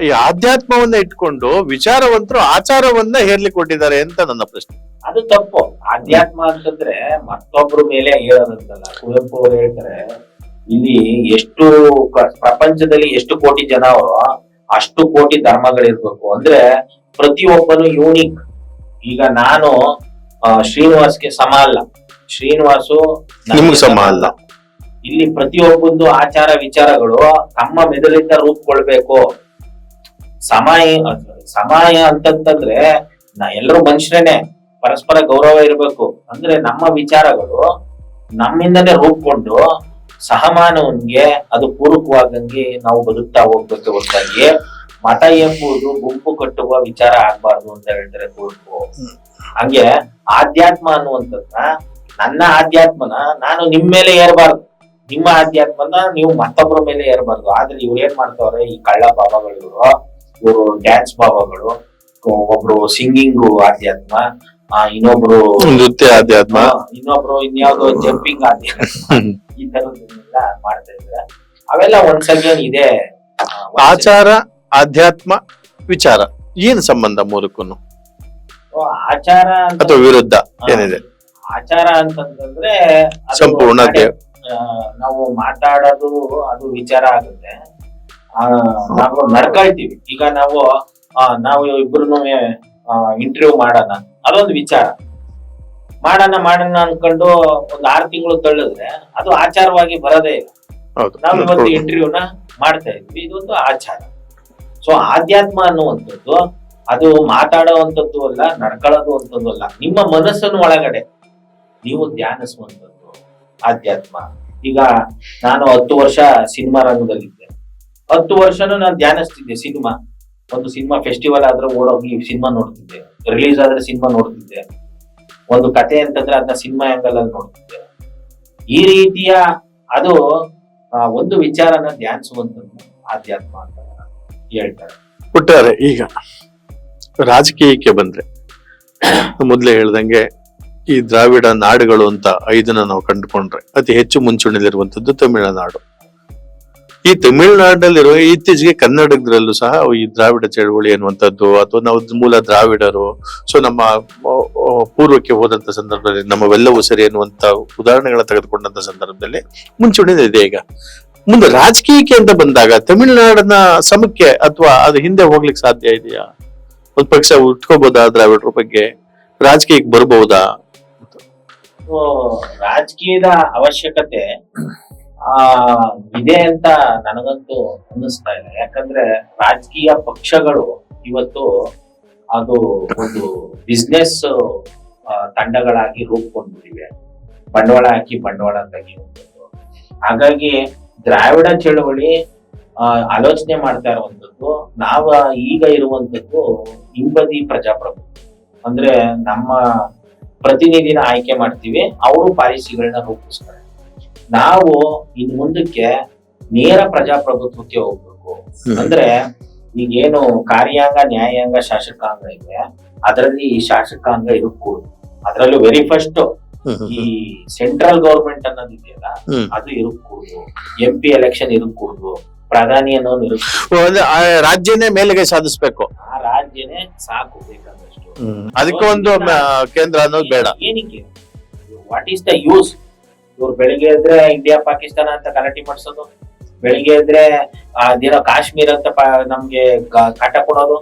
ಈ ಆಧ್ಯಾತ್ಮವನ್ನ ಇಟ್ಕೊಂಡು ವಿಚಾರವಂತರು ಆಚಾರವನ್ನ ಹೇರ್ಲಿ ಕೊಟ್ಟಿದ್ದಾರೆ ಅಂತ ನನ್ನ ಪ್ರಶ್ನೆ. ಅದು ತಪ್ಪು. ಆಧ್ಯಾತ್ಮ ಅಂತಂದ್ರೆ ಮತ್ತೊಬ್ರ ಮೇಲೆ ಹೇಳೋದಂತಲ್ಲ. ಕುವೆಂಪು ಅವ್ರು ಹೇಳ್ತಾರೆ ಇಲ್ಲಿ ಎಷ್ಟು ಪ್ರಪಂಚದಲ್ಲಿ ಎಷ್ಟು ಕೋಟಿ ಜನ ಅವರು ಅಷ್ಟು ಕೋಟಿ ಧರ್ಮಗಳಿರ್ಬೇಕು. ಅಂದ್ರೆ ಪ್ರತಿಯೊಬ್ಬನು ಯೂನಿಕ್ ಈಗ ನಾನು ಶ್ರೀನಿವಾಸ್ಗೆ ಸಮ ಅಲ್ಲ. ಶ್ರೀನಿವಾಸು ನಿಮ್ಗೆ ಸಮ ಅಲ್ಲ. ಇಲ್ಲಿ ಪ್ರತಿಯೊಬ್ಬಂದು ಆಚಾರ ವಿಚಾರಗಳು ತಮ್ಮ ಮೆದುಳಿಂದ ರೂಪುಗೊಳ್ಬೇಕು. ಸಮಯ ಸಮಯ ಅಂತಂತಂದ್ರೆ ನಾ ಎಲ್ಲರೂ ಮನುಷ್ಯರೇನೆ ಪರಸ್ಪರ ಗೌರವ ಇರಬೇಕು. ಅಂದ್ರೆ ನಮ್ಮ ವಿಚಾರಗಳು ನಮ್ಮಿಂದನೇ ರೂಪುಕೊಂಡು ಸಹಮಾನವನ್ಗೆ ಅದು ಪೂರಕವಾಗಂಗೆ ನಾವು ಬದುಕ್ತಾ ಹೋಗ್ಬೇಕು ಹೊರತಾಗಿ. ಮತ ಎಂಬುದು ಗುಂಪು ಕಟ್ಟುವ ವಿಚಾರ ಆಗ್ಬಾರ್ದು ಅಂತ ಹೇಳ್ತಾರೆ ಕುವೆಂಪು ಹಂಗೆ ಆಧ್ಯಾತ್ಮ ಅನ್ನುವಂಥದ್ನ ನನ್ನ ಆಧ್ಯಾತ್ಮನ ನಾನು ನಿಮ್ ಮೇಲೆ ಏರ್ಬಾರ್ದು. ನಿಮ್ಮ ಆಧ್ಯಾತ್ಮನ ನೀವು ಮತ್ತೊಬ್ಬರ ಮೇಲೆ ಏರ್ಬಾರ್ದು. ಆದ್ರೆ ಇವ್ರು ಏನ್ ಮಾಡ್ತಾವ್ರೆ? ಈ ಕಳ್ಳ ಬಾಬಾಗಳು ಇವರು ಇವರು ಡ್ಯಾನ್ಸ್ ಬಾಬಾಗಳು ಒಬ್ರು ಸಿಂಗಿಂಗ್ ಆಧ್ಯಾತ್ಮ ಇನ್ನೊಬ್ರು ನೃತ್ಯ ಆಧ್ಯಾತ್ಮ ಇನ್ನೊಬ್ರು ಇನ್ಯಾವ್ದೋ ಜಂಪಿಂಗ್ ಆಧ್ಯಾತ್ಮ. ಈ ತರದನ್ನೆಲ್ಲ ಮಾಡ್ತಾ ಇದ್ರೆ ಅವೆಲ್ಲ ಒಂದ್ಸಲ ಇದೆ. ಆಚಾರ ಆಧ್ಯಾತ್ಮ ವಿಚಾರ ಏನ್ ಸಂಬಂಧ ಮೂರಕ್ಕೂ ಆಚಾರ ಅಂತ ಅಥವಾ ವಿರುದ್ಧ ಏನಿದೆ? ಆಚಾರ ಅಂತಂದ್ರೆ ಸಂಪೂರ್ಣ ನಾವು ಮಾತಾಡೋದು ಅದು ವಿಚಾರ ಆಗುತ್ತೆ. ನಾವು ನಡ್ಕೊಳ್ತೀವಿ ಈಗ ನಾವು ಆ, ನಾವು ಇಬ್ರು ಇಂಟರ್ವ್ಯೂ ಮಾಡೋಣ. ಅದೊಂದು ವಿಚಾರ. ಮಾಡೋಣ ಮಾಡೋಣ ಅನ್ಕೊಂಡು ಒಂದ್ ಆರು ತಿಂಗಳು ತಳ್ಳಿದ್ರೆ ಅದು ಆಚಾರವಾಗಿ ಬರೋದೇ ಇಲ್ಲ. ನಾವು ಇವತ್ತು ಇಂಟರ್ವ್ಯೂನ ಮಾಡ್ತಾ ಇದ್ವಿ ಇದೊಂದು ಆಚಾರ. ಸೊ ಆಧ್ಯಾತ್ಮ ಅನ್ನುವಂಥದ್ದು ಅದು ಮಾತಾಡುವಂಥದ್ದು ಅಲ್ಲ ನಡ್ಕೊಳ್ಳೋದು ಅಂತದ್ದು ಅಲ್ಲ. ನಿಮ್ಮ ಮನಸ್ಸನ್ನು ಒಳಗಡೆ. ನೀವು ಧ್ಯಾನಿಸುವಂಥದ್ದು ಆಧ್ಯಾತ್ಮ. ಈಗ ನಾನು ಹತ್ತು ವರ್ಷ ಸಿನಿಮಾ ರಂಗದಲ್ಲಿದ್ದೆ. ಹತ್ತು ವರ್ಷನೂ ನಾನು ಧ್ಯಾನಿಸ್ತಿದ್ದೆ ಸಿನಿಮಾ. ಒಂದು ಸಿನಿಮಾ ಫೆಸ್ಟಿವಲ್ ಆದ್ರೆ ಓಡೋಗಿ ಸಿನಿಮಾ ನೋಡ್ತಿದ್ದೆ. ರಿಲೀಸ್ ಆದ್ರೆ ಸಿನಿಮಾ ನೋಡ್ತಿದ್ದೆ. ಒಂದು ಕತೆ ಅಂತಂದ್ರೆ ಅದನ್ನ ಸಿನಿಮಾ ಆಂಗಲ್ ಅಲ್ಲಿ ನೋಡ್ತಿದ್ದೆ. ಈ ರೀತಿಯ ಅದು ಒಂದು ವಿಚಾರನ ಧ್ಯಾನಿಸುವಂಥದ್ದು ಆಧ್ಯಾತ್ಮ ಅಂತ ಹೇಳ್ತಾರೆ. ಒಟ್ಟಾರೆ ಈಗ ರಾಜಕೀಯಕ್ಕೆ ಬಂದ್ರೆ, ಮೊದ್ಲೇ ಹೇಳ್ದಂಗೆ ಈ ದ್ರಾವಿಡ ನಾಡುಗಳು ಅಂತ ಐದನ್ನ ನಾವು ಕಂಡುಕೊಂಡ್ರೆ, ಅತಿ ಹೆಚ್ಚು ಮುಂಚೂಣಿಯಲ್ಲಿರುವಂತದ್ದು ತಮಿಳುನಾಡು. ಈ ತಮಿಳುನಾಡಲ್ಲಿರುವ ಇತ್ತೀಚೆಗೆ ಕನ್ನಡದಲ್ಲೂ ಸಹ ಈ ದ್ರಾವಿಡ ಚಳವಳಿ ಅನ್ನುವಂಥದ್ದು ಅಥವಾ ನಾವು ಮೂಲ ದ್ರಾವಿಡರು. ಸೊ ನಮ್ಮ ಪೂರ್ವಕ್ಕೆ ಹೋದಂತ ಸಂದರ್ಭದಲ್ಲಿ, ನಮ್ಮವೆಲ್ಲವೂ ಸರಿ ಅನ್ನುವಂತ ಉದಾಹರಣೆಗಳನ್ನ ತೆಗೆದುಕೊಂಡಂತ ಸಂದರ್ಭದಲ್ಲಿ ಮುಂಚೂಣಿಯಲ್ಲಿದೆ ಈಗ. ಮುಂದೆ ರಾಜಕೀಯಕ್ಕೆ ಅಂತ ಬಂದಾಗ ತಮಿಳುನಾಡಿನ ಸಮಕ್ಕೆ ಅಥವಾ ಅದು ಹಿಂದೆ ಹೋಗ್ಲಿಕ್ಕೆ ಸಾಧ್ಯ ಇದೆಯಾ? ಒಂದು ಪಕ್ಷ ಉಟ್ಕೋಬಹುದಾ ದ್ರಾವಿಡರ ಬಗ್ಗೆ? ರಾಜಕೀಯಕ್ಕೆ ಬರಬಹುದಾ? ರಾಜಕೀಯದ ಅವಶ್ಯಕತೆ ಆ, ಇದೆ ಅಂತ ನನಗಂತೂ ಅನ್ನಿಸ್ತಾ ಇಲ್ಲ ಯಾಕಂದ್ರೆ ರಾಜಕೀಯ ಪಕ್ಷಗಳು ಇವತ್ತು ಅದು ಒಂದು ಬಿಸ್ನೆಸ್ ತಂಡಗಳಾಗಿ ರೂಪುಗೊಂಡ್ಬಿಟ್ಟಿವೆ ಬಂಡವಾಳ ಹಾಕಿ ಬಂಡವಾಳ ತೆಗೆಯುವಂಥದ್ದು ಹಾಗಾಗಿ ದ್ರಾವಿಡ ಚಳವಳಿ ಆಲೋಚನೆ ಮಾಡ್ತಾ ಇರುವಂತದ್ದು ನಾವು ಈಗ ಇರುವಂತದ್ದು ಹಿಂಬದಿ ಪ್ರಜಾಪ್ರಭುತ್ವ ಅಂದ್ರೆ ನಮ್ಮ ಪ್ರತಿನಿಧಿನ ಆಯ್ಕೆ ಮಾಡ್ತೀವಿ, ಅವರು ಪಾಲಿಸಿಗಳನ್ನ ರೂಪಿಸ್ತಾರೆ. ನಾವು ಇನ್ ಮುಂದಕ್ಕೆ ನೇರ ಪ್ರಜಾಪ್ರಭುತ್ವಕ್ಕೆ ಹೋಗ್ಬೇಕು. ಅಂದ್ರೆ ಈಗೇನು ಕಾರ್ಯಾಂಗ ನ್ಯಾಯಾಂಗ ಶಾಸಕಾಂಗ ಇದೆ ಅದರಲ್ಲಿ ಈ ಶಾಸಕಾಂಗ ಇರಬಹುದು ಅದರಲ್ಲೂ ವೆರಿ ಫಸ್ಟ್ ಈ ಸೆಂಟ್ರಲ್ ಗೌರ್ಮೆಂಟ್ ಅನ್ನೋದಿದೆಯಲ್ಲ ಅದು ಇರಬಹುದು ಎಂ ಪಿ ಎಲೆಕ್ಷನ್ ಇರಬಹುದು ಪ್ರಧಾನಿ ಅನ್ನೋದು ಇರಕೂಡದು ರಾಜ್ಯನೇ ಮೇಲೆಗೆ ಸಾಧಿಸ್ಬೇಕು. ಆ ರಾಜ್ಯನೇ ಸಾಕು ಬೇಕಾದಷ್ಟು. ಅದಕ್ಕೆ ಒಂದು ಕೇಂದ್ರ ಅನ್ನೋದು ಬೇಡ. ಏನಕ್ಕೆ? ವಾಟ್ ಈಸ್ ದ ಯೂಸ್ ಇವ್ರು ಬೆಳಿಗ್ಗೆ ಎದ್ರೆ ಇಂಡಿಯಾ ಪಾಕಿಸ್ತಾನ ಅಂತ ಗಲಾಟೆ ಮಾಡಿಸೋದು. ಬೆಳಿಗ್ಗೆ ಎದ್ರೆ ಅದೇನೋ ಕಾಶ್ಮೀರ ಅಂತ ನಮ್ಗೆ ಕಾಟ ಕೊಡೋದು.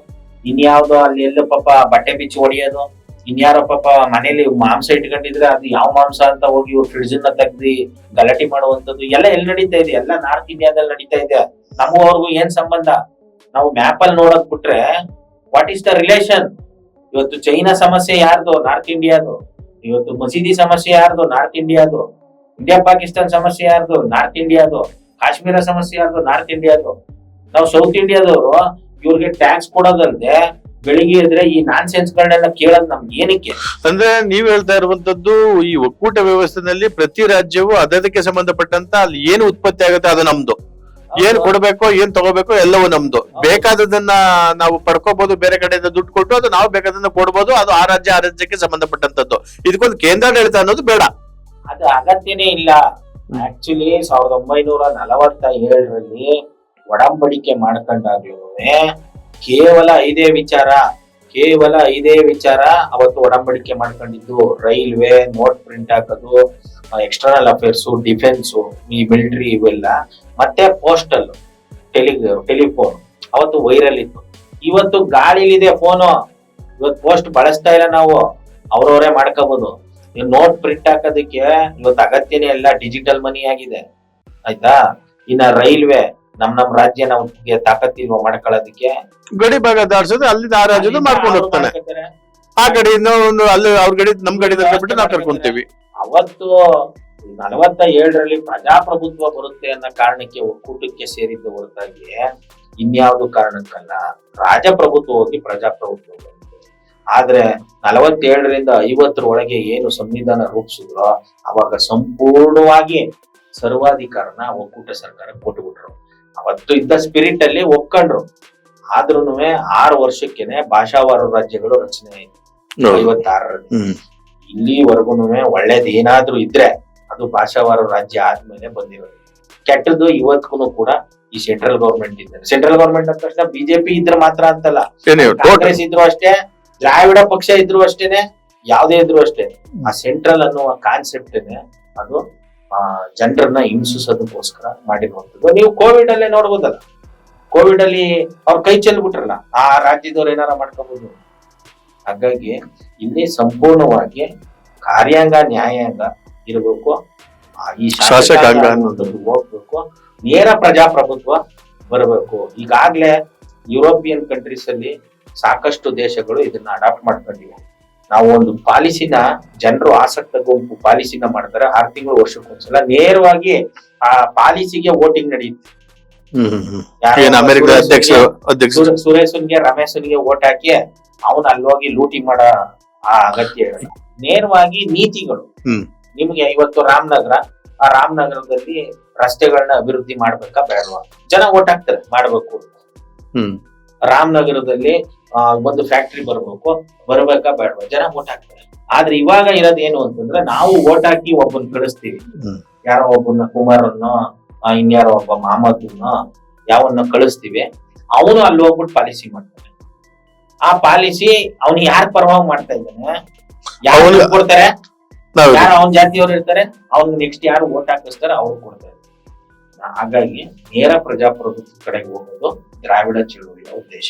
ಇನ್ಯಾವ್ದೋ ಅಲ್ಲಿ ಎಲ್ಲೋ ಪಾಪ ಬಟ್ಟೆ ಬಿಚ್ಚಿ ಹೊಡಿಯೋದು. ಇನ್ಯಾರೋ ಪಾಪ ಮನೇಲಿ ಮಾಂಸ ಇಟ್ಕೊಂಡಿದ್ರೆ ಅದು ಯಾವ ಮಾಂಸ ಅಂತ ಹೋಗಿ ಇವ್ರು ಫ್ರಿಡ್ಜ್ನ ತೆಗ್ದಿ ಗಲಾಟೆ ಮಾಡುವಂತದ್ದು ಎಲ್ಲ ಎಲ್ಲಿ ನಡೀತಾ ಇದೆ? ಎಲ್ಲ ನಾರ್ತ್ ಇಂಡಿಯಾದಲ್ಲಿ ನಡೀತಾ ಇದೆ. ನಮಗೂ ಅವ್ರಿಗೂ ಏನ್ ಸಂಬಂಧ? ನಾವು ಮ್ಯಾಪ್ ಅಲ್ಲಿ ನೋಡಕ್ ಬಿಟ್ರೆ ವಾಟ್ ಈಸ್ ದ ರಿಲೇಷನ್ ಇವತ್ತು ಚೈನಾ ಸಮಸ್ಯೆ ಯಾರ್ದು? ನಾರ್ತ್ ಇಂಡಿಯಾದು. ಇವತ್ತು ಮಸೀದಿ ಸಮಸ್ಯೆ ಯಾರ್ದು? ನಾರ್ತ್ ಇಂಡಿಯಾದು. ಇಂಡಿಯಾ ಪಾಕಿಸ್ತಾನ್ ಸಮಸ್ಯೆ ಯಾರ್ದು? ನಾರ್ತ್ ಇಂಡಿಯಾದು ಕಾಶ್ಮೀರ ಸಮಸ್ಯೆ ಯಾರ್ದು? ನಾರ್ತ್ ಇಂಡಿಯಾದು ನಾವು ಸೌತ್ ಇಂಡಿಯಾದವರು ಇವ್ರಿಗೆ ಟ್ಯಾಕ್ಸ್ ಕೊಡೋದಲ್ಲದೆ ಬೆಳಿಗ್ಗೆ ಇದ್ರೆ ಈ ನಾನ್ ಸೆನ್ಸ್ ಗಳನ್ನೆಲ್ಲ ಕೇಳೋದ್ ನಮ್ಗೆ ಏನಕ್ಕೆ? ಅಂದ್ರೆ ನೀವ್ ಹೇಳ್ತಾ ಇರುವಂತದ್ದು ಈ ಒಕ್ಕೂಟ ವ್ಯವಸ್ಥೆನಲ್ಲಿ ಪ್ರತಿ ರಾಜ್ಯವು ಅದಕ್ಕೆ ಸಂಬಂಧಪಟ್ಟಂತ ಅಲ್ಲಿ ಏನು ಉತ್ಪತ್ತಿ ಆಗುತ್ತೆ ಅದು ನಮ್ದು. ಏನ್ ಕೊಡ್ಬೇಕೋ ಏನ್ ತಗೋಬೇಕು ಎಲ್ಲವೂ ನಮ್ದು. ಬೇಕಾದದನ್ನ ನಾವು ಪಡ್ಕೋಬಹುದು ಬೇರೆ ಕಡೆಯಿಂದ ದುಡ್ಡು ಕೊಟ್ಟು ಅದು ನಾವು ಬೇಕಾದನ್ನ ಕೊಡ್ಬೋದು ಅದು ಆ ರಾಜ್ಯ ಆ ರಾಜ್ಯಕ್ಕೆ ಸಂಬಂಧಪಟ್ಟಂತದ್ದು ಇದಕ್ಕೊಂದು ಕೇಂದ್ರಾಡಳಿತ ಅನ್ನೋದು ಬೇಡ. ಅದು ಅಗತ್ಯನೇ ಇಲ್ಲ. ಆಕ್ಚುಲಿ ಸಾವಿರದ ಒಂಬೈನೂರ ನಲವತ್ತ ಏಳರಲ್ಲಿ ಒಡಂಬಡಿಕೆ ಮಾಡ್ಕೊಂಡಾಗ್ಲೂ ಕೇವಲ ಇದೇ ವಿಚಾರ ಕೇವಲ ಇದೇ ವಿಚಾರ ಅವತ್ತು ಒಡಂಬಡಿಕೆ ಮಾಡ್ಕೊಂಡಿದ್ದು. ರೈಲ್ವೆ ನೋಟ್ ಪ್ರಿಂಟ್ ಹಾಕೋದು ಎಕ್ಸ್ಟರ್ನಲ್ ಅಫೇರ್ಸು ಡಿಫೆನ್ಸು ಈ ಮಿಲಿಟರಿ ಇವೆಲ್ಲ ಮತ್ತೆ ಪೋಸ್ಟಲ್ ಟೆಲಿ ಟೆಲಿಫೋನ್ ಅವತ್ತು ವೈರಲ್ ಇತ್ತು. ಇವತ್ತು ಗಾಳಿಲಿದೆ ಫೋನು ಇವತ್ತು ಪೋಸ್ಟ್ ಬಳಸ್ತಾ ಇಲ್ಲ ನಾವು. ಅವ್ರವರೇ ಮಾಡ್ಕೋಬಹುದು ನೀವು ನೋಟ್ ಪ್ರಿಂಟ್ ಹಾಕೋದಕ್ಕೆ ಇವತ್ತು ಅಗತ್ಯನೇ ಎಲ್ಲ ಡಿಜಿಟಲ್ ಮನಿ ಆಗಿದೆ. ಆಯ್ತಾ? ಇನ್ನ ರೈಲ್ವೆ ನಮ್ ನಮ್ ರಾಜ್ಯ ನಮ್ಗೆ ತಾಕತ್ತಿಲ್ವ ಮಾಡ್ಕೊಳ್ಳೋದಕ್ಕೆ? ಗಡಿ ಭಾಗ ದಾಡ್ಸೋದು ಅಲ್ಲಿ ಆ ರಾಜ್ಯದ ಮಾಡ್ಕೊಂಡು ಹೋಗ್ತಾನೆ. ಆ ಗಡಿ ಒಂದು ಅಲ್ಲಿ ಅವ್ರ ಗಡಿ ನಮ್ ಗಡಿ ಬಿಟ್ಟು ನಾವು ಕರ್ಕೊಂತೀವಿ. ಅವತ್ತು ನಲವತ್ತ ಏಳರಲ್ಲಿ ಪ್ರಜಾಪ್ರಭುತ್ವ ಬರುತ್ತೆ ಅನ್ನೋ ಕಾರಣಕ್ಕೆ ಒಕ್ಕೂಟಕ್ಕೆ ಸೇರಿದ್ದ ಹೊರತಾಗಿ ಇನ್ಯಾವುದು ಕಾರಣಕ್ಕಲ್ಲ ರಾಜಪ್ರಭುತ್ವ ಹೋಗಿ ಪ್ರಜಾಪ್ರಭುತ್ವ ಆದ್ರೆ ನಲವತ್ತೇಳರಿಂದ ಐವತ್ತರ ಒಳಗೆ ಏನು ಸಂವಿಧಾನ ರೂಪಿಸಿದ್ರೋ ಅವಾಗ ಸಂಪೂರ್ಣವಾಗಿ ಸರ್ವಾಧಿಕಾರನ ಒಕ್ಕೂಟ ಸರ್ಕಾರ ಕೊಟ್ಬಿಟ್ರು ಅವತ್ತು ಇದ್ದ ಸ್ಪಿರಿಟ್ ಅಲ್ಲಿ ಒಪ್ಕೊಂಡ್ರು. ಆದ್ರೂ ಆರು ವರ್ಷಕ್ಕೆನೆ ಭಾಷಾವಾರು ರಾಜ್ಯಗಳು ರಚನೆ ಆಯ್ತು. ಐವತ್ತಾರರಲ್ಲಿ. ಇಲ್ಲಿವರೆಗೂ ಒಳ್ಳೇದ್ ಏನಾದ್ರೂ ಇದ್ರೆ ಅದು ಭಾಷಾವಾರು ರಾಜ್ಯ ಆದ್ಮೇಲೆ ಬಂದಿರೋದು. ಕೆಟ್ಟದ್ದು ಇವತ್ತಿಗೂ ಕೂಡ ಈ ಸೆಂಟ್ರಲ್ ಗೌರ್ಮೆಂಟ್ ಇದ್ದಾರೆ ಸೆಂಟ್ರಲ್ ಗೌರ್ಮೆಂಟ್ ಅಂದ ತಕ್ಷಣ ಬಿಜೆಪಿ ಇದ್ರೆ ಮಾತ್ರ ಅಂತಲ್ಲ. ಕಾಂಗ್ರೆಸ್ ಇದ್ರು ಅಷ್ಟೇ ದ್ರಾವಿಡ ಪಕ್ಷ ಇದ್ರು ಅಷ್ಟೇನೆ ಯಾವುದೇ ಇದ್ರು ಅಷ್ಟೇ ಆ ಸೆಂಟ್ರಲ್ ಅನ್ನುವ ಕಾನ್ಸೆಪ್ಟ್ ಅದು ಆ ಜನರನ್ನ ಹಿಂಸಿಸೋದಕ್ಕೋಸ್ಕರ ಮಾಡಿರುವಂತದ್ದು ನೀವು ಕೋವಿಡ್ ಅಲ್ಲೇ ನೋಡ್ಬೋದಲ್ಲ. ಕೋವಿಡ್ ಅಲ್ಲಿ ಅವ್ರ ಕೈ ಚೆಲ್ಬಿಟ್ರಲ್ಲ ಆ ರಾಜ್ಯದವ್ರು ಏನಾರ ಮಾಡ್ಕೋಬಹುದು ಹಾಗಾಗಿ ಇಲ್ಲಿ ಸಂಪೂರ್ಣವಾಗಿ ಕಾರ್ಯಾಂಗ ನ್ಯಾಯಾಂಗ ಇರಬೇಕು. ಈ ಶಾಸಕಾಂಗ ಹೋಗ್ಬೇಕು. ನೇರ ಪ್ರಜಾಪ್ರಭುತ್ವ ಬರಬೇಕು. ಈಗಾಗ್ಲೇ ಯುರೋಪಿಯನ್ ಕಂಟ್ರೀಸ್ ಅಲ್ಲಿ ಸಾಕಷ್ಟು ದೇಶಗಳು ಇದನ್ನ ಅಡಾಪ್ಟ್ ಮಾಡ್ಕೊಂಡಿವೆ. ನಾವು ಒಂದು ಪಾಲಿಸಿನ ಜನರು ಆಸಕ್ತ ಗುಂಪು ಪಾಲಿಸಿನ ಮಾಡ್ತಾರೆ ಆರು ತಿಂಗಳು ವರ್ಷಕ್ಕೊಂದ್ಸಲ ನೇರವಾಗಿ ಆ ಪಾಲಿಸಿಗೆ ವೋಟಿಂಗ್ ನಡೆಯುತ್ತೆ ಸುರೇಶನ್ಗೆ- ರಮೇಶನ್ಗೆ ಓಟ್ ಹಾಕಿ ಅವನ್ ಅಲ್ಲೋಗಿ ಲೂಟಿ ಮಾಡ ಆ ಅಗತ್ಯ ನೇರವಾಗಿ ನೀತಿಗಳು. ನಿಮ್ಗೆ ಇವತ್ತು ರಾಮನಗರ ಆ ರಾಮನಗರದಲ್ಲಿ ರಸ್ತೆಗಳನ್ನ ಅಭಿವೃದ್ಧಿ ಮಾಡ್ಬೇಕಾ ಬೇಡವಾ? ಜನ ಓಟ್ ಹಾಕ್ತಾರೆ ಮಾಡ್ಬೇಕು ಹ್ಮ್. ರಾಮನಗರದಲ್ಲಿ ಒಂದು ಫ್ಯಾಕ್ಟ್ರಿ ಬರ್ಬೇಕು ಬರಬೇಕಾ ಬೇಡ ಜನ ಓಟ್ ಹಾಕ್ತಾರೆ. ಆದ್ರೆ ಇವಾಗ ಇರೋದ್ ಏನು ಅಂತಂದ್ರೆ ನಾವು ಓಟ್ ಹಾಕಿ ಒಬ್ಬನ್ ಕಳಿಸ್ತೀವಿ. ಯಾರೋ ಒಬ್ಬನ ಕುಮಾರನ್ನೋ ಇನ್ಯಾರೋ ಒಬ್ಬ ಮಾಮದನ್ನ ಯಾವನ್ನ ಕಳಿಸ್ತೀವಿ ಅವನು ಅಲ್ಲಿ ಹೋಗ್ಬಿಟ್ಟು ಪಾಲಿಸಿ ಮಾಡ್ತಾನೆ ಆ ಪಾಲಿಸಿ ಅವನು ಯಾರ ಪರವಾಗಿ ಮಾಡ್ತಾ ಇದ್ದಾನೆ? ಯಾರು ಕೊಡ್ತಾರೆ? ಯಾರು ಅವನ ಜಾತಿಯವ್ರು ಇರ್ತಾರೆ? ಅವ್ನ್ ನೆಕ್ಸ್ಟ್ ಯಾರು ಓಟ್ ಹಾಕಿಸ್ತಾರೆ ಅವ್ರು ಕೊಡ್ತಾರೆ. ಹಾಗಾಗಿ ನೇರ ಪ್ರಜಾಪ್ರಭುತ್ವ ಕಡೆಗೆ ಹೋಗೋದು ದ್ರಾವಿಡ ಚಳುವಳಿಯ ಉದ್ದೇಶ.